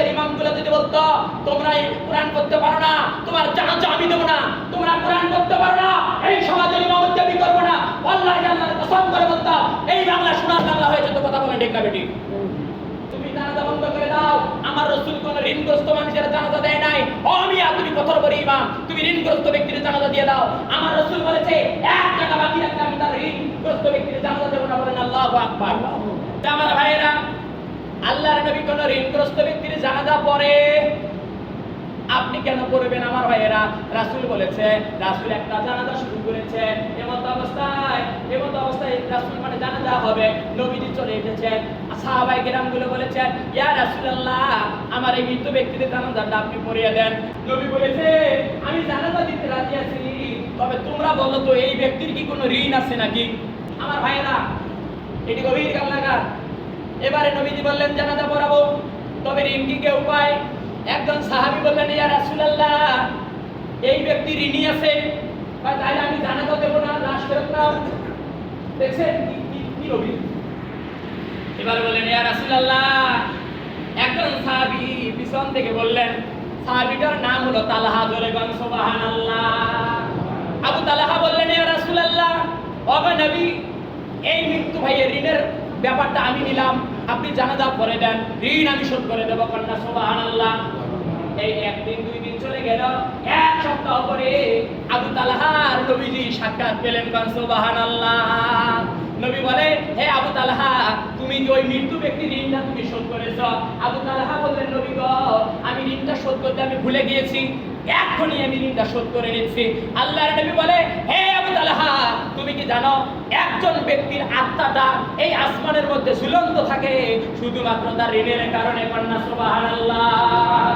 দেশের ইমামগুলো যদি বলতো, তোমরা এই কোরআন করতে পারো না, তোমার জানাজা আমি দেবো না, তোমরা কোরআন করতে পারো না, এই সমাজের ইমামত আমি করব না। আল্লাহ আল্লাহর কসম করে বলতাম এই বাংলা শোনার বাংলা হয়ে যেত কথা বলে ঠিক বেটি? তুমি জানাজা বন্ধ করে দাও, আমার রসুল কোন ঋণগ্রস্ত মানুষের জানাজা দেয় নাই। ও মিয়া, তুমি কত বড় ইমাম, তুমি ঋণগ্রস্ত ব্যক্তির জানাজা দিয়ে দাও। আমার রসুল বলেছে, এক টাকা বাকি রাখলে আমি তার ঋণগ্রস্ত ব্যক্তির জানাজা দেবো না বলেন আল্লাহু আকবার। আমার ভাইয়েরা আল্লাহর নবী কোন ঋণগ্রস্ত ব্যক্তির জানাজা পড়ে। আপনি কেন করবেন আমার ভাইয়েরা? রাসূল বলেছে, রাসূল একটা জানাজা শুরু করেছে। এমত অবস্থায় এমত অবস্থায় রাসূল মানে জানাজা হবে। নবীজি চলে এসেছেন। সাহাবাই কেরামগুলো বলেছেন, ইয়া আমার এই মৃত ব্যক্তিদের জানাজাটা আপনি পড়িয়ে দেন। নবী বলেছে, আমি জানাজা দিতে রাজি আছি, তবে তোমরা বলো তো, এই ব্যক্তির কি কোনো ঋণ আছে নাকি? আমার ভাইয়েরা, এটি গভীর কান্নাকার। এবারে নবীজি বললেন, জানাজা পড়াবো। তবে ঋণ কি কেউ পায়? একজন সাহাবী বললেন, ইয়া রাসূলুল্লাহ, এই ব্যক্তি ঋণী আছে তাহলে আমি জানাজা দেবো না, লাশ ফেরত নাও। দেখছেন কি নবী এবার বললেন, ইয়া রাসূলুল্লাহ, একজন সাহাবি পিছন থেকে বললেন, সাহাবীটার নাম হলো তালহা জোরে গন সুবহানাল্লাহ। আবু তালহা বললেন, ইয়া রাসূলুল্লাহ ওগো নবী, এই মৃত্যু ভাইয়ের ঋণের ব্যাপারটা আমি নিলাম, আপনি জানাজা করে দেন ঋণ আমি শোধ করে দেবো কন্যা, সুবহানাল্লাহ। এই একদিন দুই দিন চলে গেল, এক সপ্তাহ পরে আবু তালহার নবীজি সাক্ষাৎ পেলেন কন, সুবহানাল্লাহ। নবী বলে, হে আবু তালহা, তুমি যে ওই মৃত্যু ব্যক্তির ঋণটা তুমি শোধ করেছ। আবু তালহা বললেন, নবী গো, আমি ঋণটা শোধ করতে আমি ভুলে গিয়েছি। এক্ষুনি আমি ঋণটা শোধ করে নিচ্ছি। আল্লাহর নবী বলে, হে কি জানো? একজন ব্যক্তির আত্মাটা এই আসমানের মধ্যে ঝুলন্ত থাকে, শুধুমাত্র তার ঋণের কারণে কন্যা সুবহানাল্লাহ।